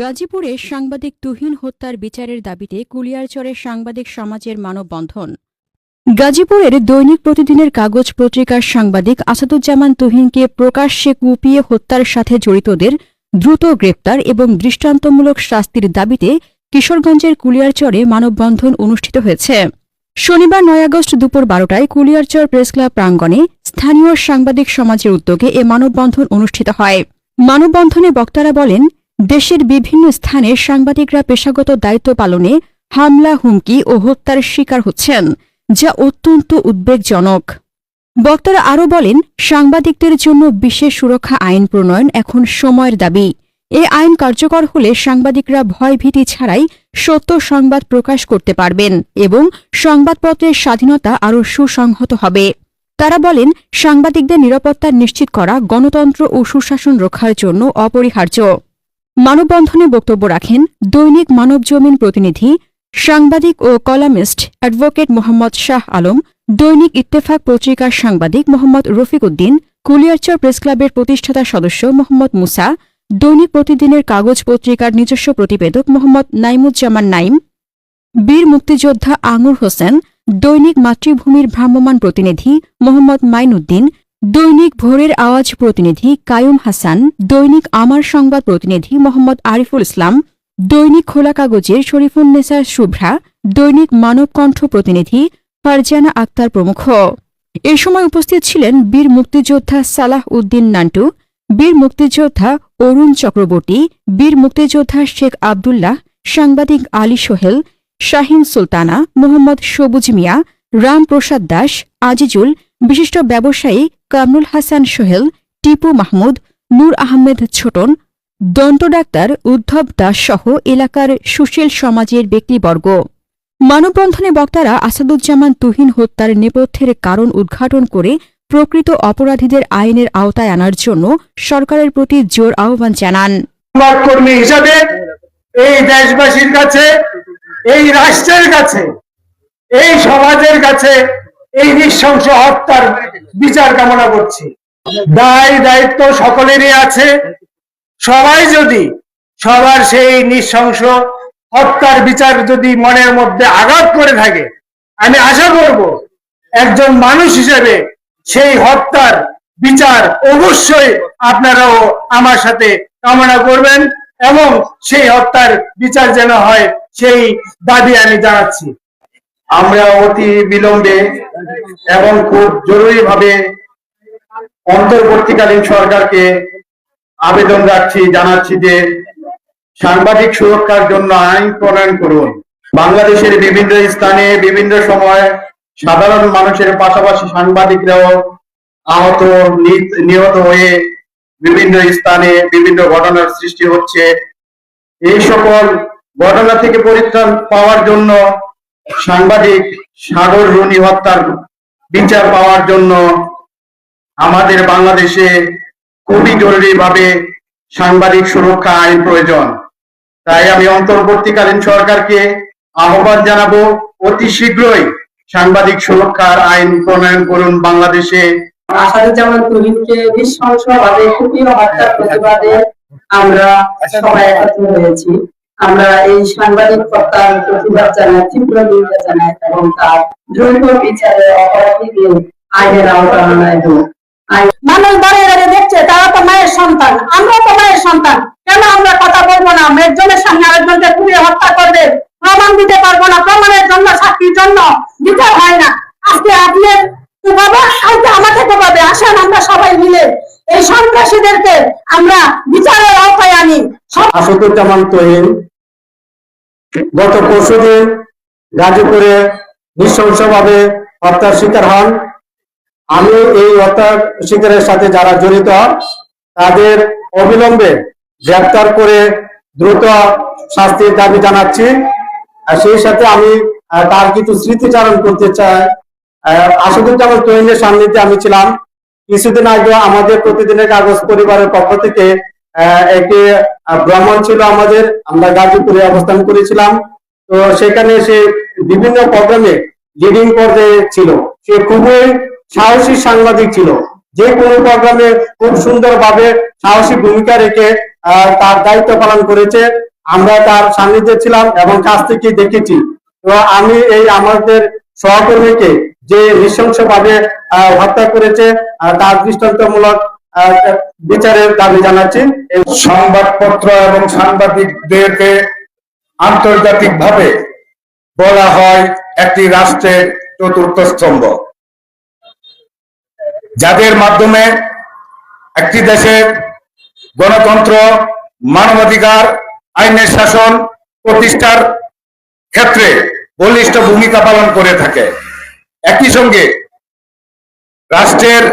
গাজীপুরে সাংবাদিক তুহিন হত্যার বিচারের দাবিতে কুলিয়ারচরের সাংবাদিক সমাজের মানববন্ধন। গাজীপুরের দৈনিক প্রতিদিনের কাগজ পত্রিকার সাংবাদিক আসাদুজ্জামান তুহিনকে প্রকাশ্যে কুপিয়ে হত্যার সাথে জড়িতদের দ্রুত গ্রেপ্তার এবং দৃষ্টান্তমূলক শাস্তির দাবিতে কিশোরগঞ্জের কুলিয়ারচরে মানববন্ধন অনুষ্ঠিত হয়েছে। শনিবার নয় আগস্ট দুপুর বারোটায় কুলিয়ারচর প্রেসক্লাব প্রাঙ্গণে স্থানীয় সাংবাদিক সমাজের উদ্যোগে এ মানববন্ধন অনুষ্ঠিত হয়। মানববন্ধনে বক্তারা বলেন দেশের বিভিন্ন স্থানে সাংবাদিকরা পেশাগত দায়িত্ব পালনে হামলা, হুমকি ও হত্যার শিকার হচ্ছেন, যা অত্যন্ত উদ্বেগজনক। বক্তারা আরও বলেন, সাংবাদিকদের জন্য বিশেষ সুরক্ষা আইন প্রণয়ন এখন সময়ের দাবি। এ আইন কার্যকর হলে সাংবাদিকরা ভয়ভীতি ছাড়াই সত্য সংবাদ প্রকাশ করতে পারবেন এবং সংবাদপত্রের স্বাধীনতা আরও সুসংহত হবে। তারা বলেন, সাংবাদিকদের নিরাপত্তা নিশ্চিত করা গণতন্ত্র ও সুশাসন রক্ষার জন্য অপরিহার্য। মানববন্ধনে বক্তব্য রাখেন দৈনিক মানবজমিন প্রতিনিধি, সাংবাদিক ও কলামিস্ট অ্যাডভোকেট মোহাম্মদ শাহ আলম, দৈনিক ইত্তেফাক পত্রিকার সাংবাদিক মোহাম্মদ রফিক উদ্দিন, কুলিয়ারচর প্রেস ক্লাবের প্রতিষ্ঠাতা সদস্য মোহাম্মদ মুসা, দৈনিক প্রতিদিনের কাগজ পত্রিকার নিজস্ব প্রতিবেদক মোহাম্মদ নাইমুজ্জামান নাইম, বীর মুক্তিযোদ্ধা আঙুর হোসেন, দৈনিক মাতৃভূমির ভ্রাম্যমাণ প্রতিনিধি মোহাম্মদ মাইনুদ্দিন দৈনিক ভোরের আওয়াজ প্রতিনিধি কায়ুম হাসান, দৈনিক আমার সংবাদ প্রতিনিধি মোহাম্মদ আরিফুল ইসলাম, দৈনিক খোলা কাগজের শরীফুন্নেসা শুভ্রা, দৈনিক মানবকণ্ঠ প্রতিনিধি ফারজানা আক্তার প্রমুখ। এ সময় উপস্থিত ছিলেন বীর মুক্তিযোদ্ধা সালাহ উদ্দিন নান্টু, বীর মুক্তিযোদ্ধা অরুণ চক্রবর্তী, বীর মুক্তিযোদ্ধা শেখ আবদুল্লাহ, সাংবাদিক আলী সোহেল, শাহিন সুলতানা, মোহাম্মদ সবুজ মিয়া রামপ্রসাদ দাস, আজিজুল, বিশিষ্ট ব্যবসায়ী কামরুল হাসান সোহেল, টিপু মাহমুদ, নূর আহমেদ ছোটন, দন্ত ডাক্তার উদ্ধব দাস সহ এলাকার সুশীল সমাজের ব্যক্তিবর্গ। মানববন্ধনে বক্তারা আসাদুজ্জামান তুহিন হত্যার নেপথ্যের কারণ উদ্ঘাটন করে প্রকৃত অপরাধীদের আইনের আওতায় আনার জন্য সরকারের প্রতি জোর আহ্বান জানান। হিসাবে এই দেশবাসীর কাছে, এই রাষ্ট্রের কাছে এই সমাজের কাছে এই নৃশংস হত্যার বিচার কামনা করছি। দায় দায়িত্ব সকলেরই আছে। সবাই যদি সবার সেই নৃশংস হত্যার বিচার যদি মনের মধ্যে আঘাত করে থাকে, আমি আশা করব একজন মানুষ হিসেবে সেই হত্যার বিচার অবশ্যই আপনারাও আমার সাথে কামনা করবেন এবং সেই হত্যার বিচার যেন হয় সেই দাবি আমি জানাচ্ছি। আমরা অতি বিলম্বে এবং খুব জরুরি ভাবে অন্তর্বর্তীকালীন সরকারকে আবেদন রাখছি, জানাচ্ছি যে সাংবাদিক সুরক্ষার জন্য আইন প্রণয়ন করুন। বাংলাদেশের বিভিন্ন স্থানে, বিভিন্ন সময় সাধারণ মানুষের পাশাপাশি সাংবাদিকরাও আহত নিহত হয়ে বিভিন্ন স্থানে বিভিন্ন ঘটনার সৃষ্টি হচ্ছে। এই সকল ঘটনা থেকে পরিত্রাণ পাওয়ার জন্য সাংবাদিক সাগর রুনি হত্যার বিচার পাওয়ার জন্য আমাদের বাংলাদেশে খুবই জরুরি ভাবে সাংবাদিক সুরক্ষা আইন প্রয়োজন। তাই আমি অন্তর্বর্তীকালীন সরকারকে আহ্বান জানাব, অতি শীঘ্রই সাংবাদিক সুরক্ষার আইন প্রণয়ন করুন বাংলাদেশে। আমরা সবাই হয়েছি। আমরা এই সাংবাদিক হত্যার প্রতিবাদ জানাই তীব্র নিন্দা জানাই এবং তার দ্রুত বিচারে অপরাধীদের আইনের আওতায় আনায় হোক মানুষ দাঁড়িয়ে দাঁড়িয়ে দেখছে তারা তো মায়ের সন্তান আমরা তো মায়ের সন্তান। কেন আমরা কথা বলব না? একজনের সামনে আরেকজনকে পুড়িয়ে হত্যা করবে প্রমাণ দিতে পারব না। প্রমাণের জন্য সাক্ষীর জন্য বিচার হয় না। আজকে আপনি কোপাবে আমাকে কোপাবে? আসেন আমরা সবাই মিলে। এই সন্ত্রাসীদেরকে আমরা বিচারের আওতায় আনি। সব আসাদুজ্জামান তহিন গত পরশুদিন গাজীপুরে নৃশংসভাবে হত্যার শিকার হন। আমি এই হত্যার শিকারের সাথে যারা জড়িত, তাদের অবিলম্বে গ্রেপ্তার করে দ্রুত শাস্তির দাবি জানাচ্ছি। আর সেই সাথে আমি তার কিছু স্মৃতিচারণ করতে চাই। আসাদুজ্জামান তহিনের সান্নিধ্যে আমি ছিলাম। কিছুদিন আগে আমাদের প্রতিদিনের কাগজ পরিবারের পক্ষ থেকে একটি ভ্রমণ ছিল আমাদের, আমরা গাজীপুরে অবস্থান করেছিলাম। তো সেখানে সে বিভিন্ন প্রোগ্রামে লিডিং পর্যায়ে ছিল। সে খুবই সাহসী সাংবাদিক ছিল। যে কোনো প্রোগ্রামে খুব সুন্দরভাবে সাহসী ভূমিকা রেখে তার দায়িত্ব পালন করেছে। আমরা তার সান্নিধ্যে ছিলাম এবং কাছ থেকে দেখেছি। তো আমি এই আমাদের সহকর্মীকে যে নৃশংসভাবে হত্যা করেছে তার দৃষ্টান্তমূলক বিচারের দাবি জানাচ্ছি। সংবাদপত্র এবং সাংবাদিকদেরকে আন্তর্জাতিকভাবে বলা হয় একটি রাষ্ট্রের চতুর্থ স্তম্ভ। যাদের মাধ্যমে একটি দেশের গণতন্ত্র, মানবাধিকার, আইনের শাসন, প্রতিষ্ঠার ক্ষেত্রে বলিষ্ঠ ভূমিকা পালন করে থাকে। একই সঙ্গে রাষ্ট্রের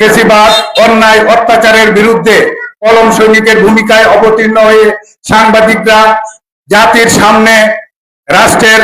ফেসিবাদ অন্যায়, অত্যাচারের বিরুদ্ধে কলম সৈনিকের ভূমিকায় অবতীর্ণ হয়ে সাংবাদিকরা জাতির সামনে রাষ্ট্রের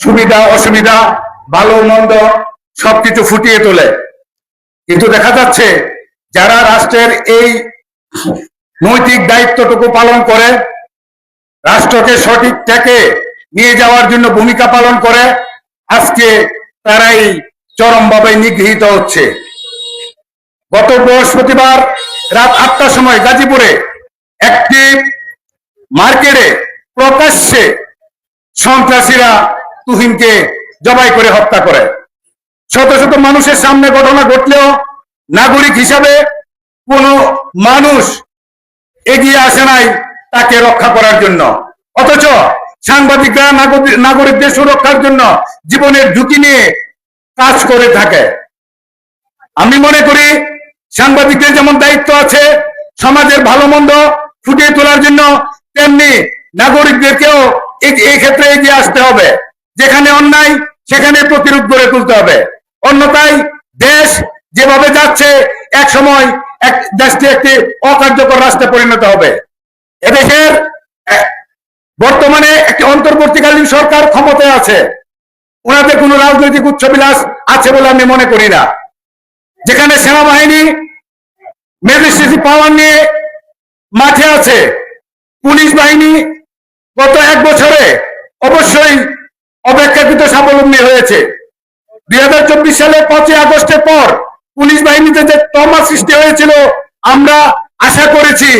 সুবিধা, অসুবিধা, ভালো, মন্দ সবকিছু ফুটিয়ে তোলে। কিন্তু দেখা যাচ্ছে যারা রাষ্ট্রের এই নৈতিক দায়িত্বটুকু পালন করে, রাষ্ট্রকে সঠিক থেকে নিয়ে যাওয়ার জন্য ভূমিকা পালন করে, আজকে তারাই চরমভাবে নিগৃহীত হচ্ছে। গত বৃহস্পতিবার রাত আটটার সময় গাজীপুরে একটি মার্কেটে প্রকাশ্যে সন্ত্রাসীরা তুহিনকে জবাই করে হত্যা করে। শত শত মানুষের সামনে ঘটনা ঘটলেও নাগরিক হিসাবে কোনো মানুষ এগিয়ে আসে নাই তাকে রক্ষা করার জন্য। অথচ সাংবাদিকরা নাগরিক- নাগরিকদের সুরক্ষার জন্য জীবনের ঝুঁকি নিয়ে কাজ করে থাকে। আমি মনে করি সাংবাদিকদের যেমন দায়িত্ব আছে, সমাজের ভালো মন্দ ফুটিয়ে তোলার জন্য, তেমনি নাগরিকদেরকেও ক্ষেত্রে এগিয়ে আসতে হবে। যেখানে অন্যায়, সেখানে প্রতিরোধ গড়ে তুলতে হবে। অন্যথায় দেশ যেভাবে যাচ্ছে এক সময় এক দেশটি একটি অকার্যকর রাস্তায় পরিণত হবে। এদেশের বর্তমানে একটি অন্তর্বর্তীকালীন সরকার ক্ষমতায় আছে। ওনাদের কোনো রাজনৈতিক উচ্চবিলাস আছে বলে আমি মনে করি না। যেখানে সেনাবাহিনী ম্যাজিস্ট্রেসি পাওয়ার নিয়ে মাঠে আছে। পুলিশ বাহিনী গত এক বছরে অবশ্যই অপেক্ষাকৃত স্বাবলম্বী হয়েছে। দুই হাজার চব্বিশ সালে পাঁচই আগস্টের পর পুলিশ বাহিনীতে যে তমা সৃষ্টি হয়েছিল, আমরা আশা করেছি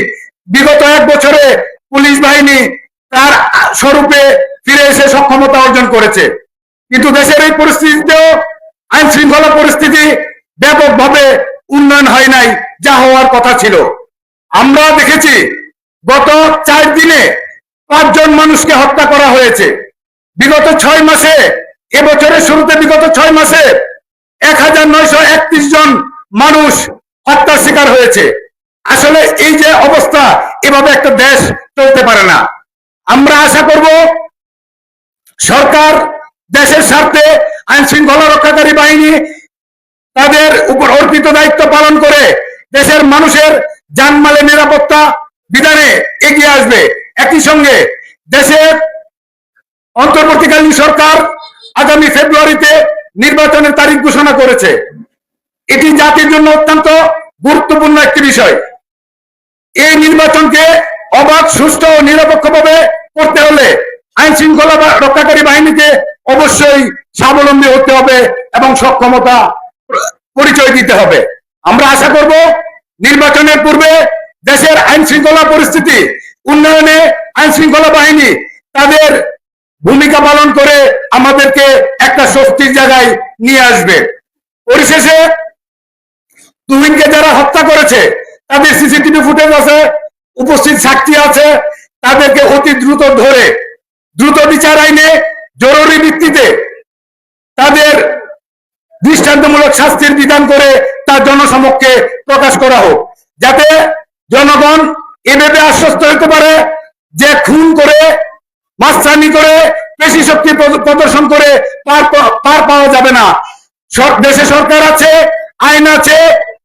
বিগত এক বছরে পুলিশ বাহিনী তার স্বরূপে ফিরে এসে সক্ষমতা অর্জন করেছে। কিন্তু দেশের এই পরিস্থিতিতেও আইন শৃঙ্খলা পরিস্থিতি ব্যাপকভাবে উন্নয়ন হয় নাই, যা হওয়ার কথা ছিল। আমরা দেখেছি গত চার দিনে পাঁচজন মানুষকে হত্যা করা হয়েছে। বিগত ছয় মাসে, এবছরের শুরুতে বিগত ছয় মাসে এক হাজার নয়শো একত্রিশ জন মানুষ হত্যার শিকার হয়েছে। আসলে এই যে অবস্থা, এভাবে একটা দেশ চলতে পারে না। আমরা আশা করব সরকার দেশের স্বার্থে আইন শৃঙ্খলা রক্ষাকারী বাহিনী তাদের উপর অর্পিত দায়িত্ব পালন করে দেশের মানুষের জানমালের নিরাপত্তা বিধানে এগিয়ে আসবে। একই সঙ্গে দেশের অন্তর্বর্তীকালীন সরকার আগামী ফেব্রুয়ারিতে নির্বাচনের তারিখ ঘোষণা করেছে। এটি জাতির জন্য অত্যন্ত গুরুত্বপূর্ণ একটি বিষয়। এই নির্বাচনকে অবাধ, সুষ্ঠু ও নিরপেক্ষভাবে করতে হলে আইন শৃঙ্খলা রক্ষাকারী বাহিনীকে অবশ্যই স্বাবলম্বী হতে হবে এবং সক্ষমতা পরিচয় দিতে হবে। আমরা আশা করব নির্বাচনের পূর্বে দেশের আইন শৃঙ্খলা পরিস্থিতি, উন্নয়নে আইন শৃঙ্খলা বাহিনী তাদের ভূমিকা পালন করে আমাদেরকে একটা স্বস্তির জায়গায় নিয়ে আসবে। পরিশেষে তুহিনকে যারা হত্যা করেছে, তাদের সিসিটিভি ফুটেজ আছে, উপস্থিত সাক্ষী আছে, তাদেরকে অতি দ্রুত ধরে, দ্রুত বিচার আইনে জরুরি ভিত্তিতে তাদের দৃষ্টান্তমূলক শাস্তির বিধান করে তার জনসমক্ষে প্রকাশ করা হোক, যাতে জনগণ এভাবে আশ্বস্ত হতে পারে যে খুন করে, মাস্তানি করে, পেশি শক্তি প্রদ- প্রদর্শন করে পার পার পাওয়া যাবে না। দেশে সরকার আছে, আইন আছে,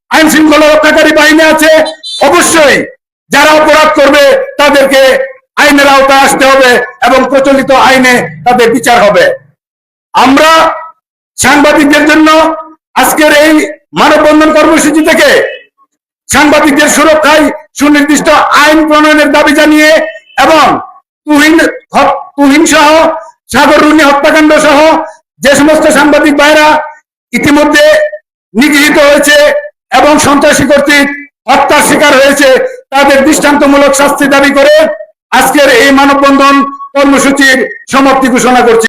আইন শৃঙ্খলা রক্ষাকারী বাহিনী আছে, অবশ্যই যারা অপরাধ করবে তাদেরকে আইনের আওতায় আসতে হবে এবং প্রচলিত আইনে তাদের বিচার হবে। আমরা সাংবাদিকদের জন্য আজকের এই মানববন্ধন কর্মসূচি থেকে সাংবাদিকদের সুরক্ষায় সুনির্দিষ্ট আইন প্রণয়নের দাবি জানিয়ে এবং তুহিন তুহিন সহ সাগর রুনি হত্যাকাণ্ড সহ যে সমস্ত সাংবাদিক ভাইরা ইতিমধ্যে নিগৃহীত হয়েছে এবং সন্ত্রাসী কর্তৃক হত্যার শিকার হয়েছে, তাদের দৃষ্টান্তমূলক শাস্তি দাবি করে আজকের এই মানববন্ধন কর্মসূচির সমাপ্তি ঘোষণা করছি।